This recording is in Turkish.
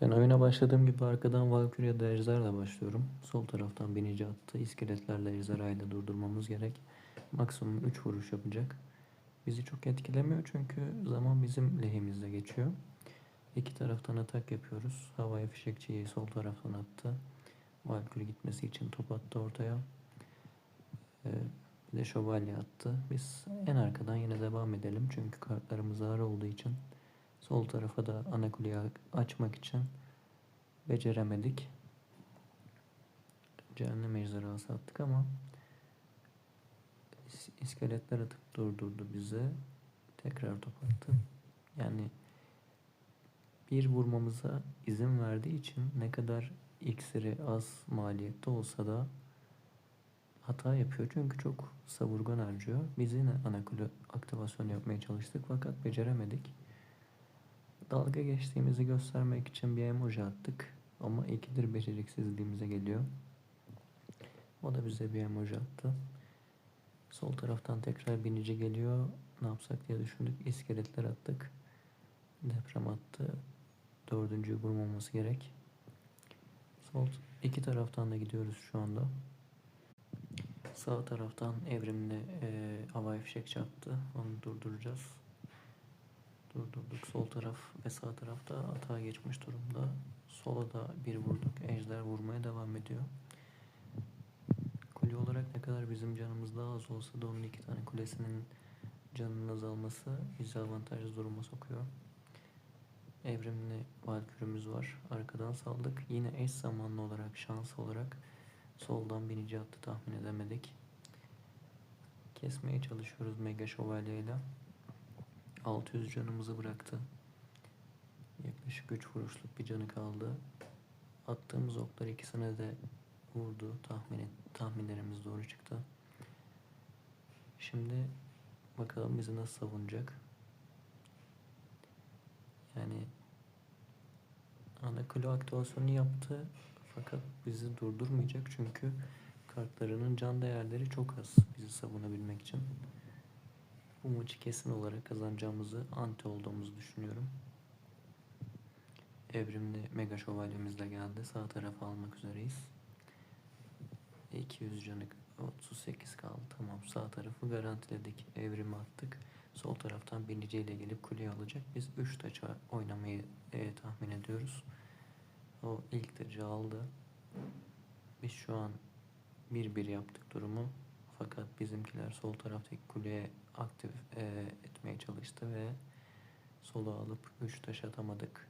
Ben oyuna başladığım gibi arkadan Valkyrie ya da başlıyorum. Sol taraftan binici attı. İskeletlerle Ejderha'yı durdurmamız gerek. Maksimum 3 vuruş yapacak. Bizi çok etkilemiyor çünkü zaman bizim lehimizde geçiyor. İki taraftan atak yapıyoruz. Havaya fişekçiyi sol taraftan attı. Valkyrie gitmesi için top attı ortaya. Ee, bir de şövalye attı. Biz en arkadan yine devam edelim. Çünkü kartlarımız ağır olduğu için sol tarafa da ana kuleyi açmak için beceremedik. Cehennem ejderhası attık ama is- iskeletler atıp durdurdu bize. Tekrar top attı. Yani bir vurmamıza izin verdiği için ne kadar iksiri az maliyette olsa da hata yapıyor. Çünkü çok savurgan harcıyor. Biz yine ana kule aktivasyonu yapmaya çalıştık fakat beceremedik. Dalga geçtiğimizi göstermek için bir emoji attık. Ama ikidir beceriksizliğimize geliyor. O da bize bir emoji attı. Sol taraftan tekrar binici geliyor. Ne yapsak diye düşündük. İskeletler attık. Deprem attı. Dördüncüyü vurmaması gerek. Sol iki taraftan da gidiyoruz şu anda. Sağ taraftan evrimli e, havai fişek çaktı. Onu durduracağız. Durdurduk. Sol taraf ve sağ tarafta atağa geçmiş durumda. Sola da bir vurduk. Ejder vurmaya devam ediyor. Kule olarak ne kadar bizim canımız daha az olsa da onun iki tane kulesinin canının azalması bizi avantajlı duruma sokuyor. Evrimli valkürümüz var. Arkadan saldık. Yine eş zamanlı olarak şans olarak soldan binici attı tahmin edemedik. Kesmeye çalışıyoruz Mega Şövalye ile. 600 canımızı bıraktı. Yaklaşık 3 vuruşluk bir canı kaldı. Attığımız oklar ikisine de vurdu. Tahmin tahminlerimiz doğru çıktı. Şimdi bakalım bizi nasıl savunacak. Yani ana kule aktivasyonu yaptı fakat bizi durdurmayacak çünkü kartlarının can değerleri çok az bizi savunabilmek için. Bu maçı kesin olarak kazanacağımızı anti olduğumuzu düşünüyorum. Evrimli Mega Şövalyemiz de geldi. Sağ tarafa almak üzereyiz. 200 canı 38 kaldı. Tamam sağ tarafı garantiledik. Evrimi attık. Sol taraftan biniciyle gelip kuleyi alacak. Biz 3 taça oynamayı e, tahmin ediyoruz. O ilk tacı aldı. Biz şu an 1-1 yaptık durumu. Fakat bizimkiler sol taraftaki kuleye aktif e, etmeye çalıştı ve sola alıp 3 taş atamadık.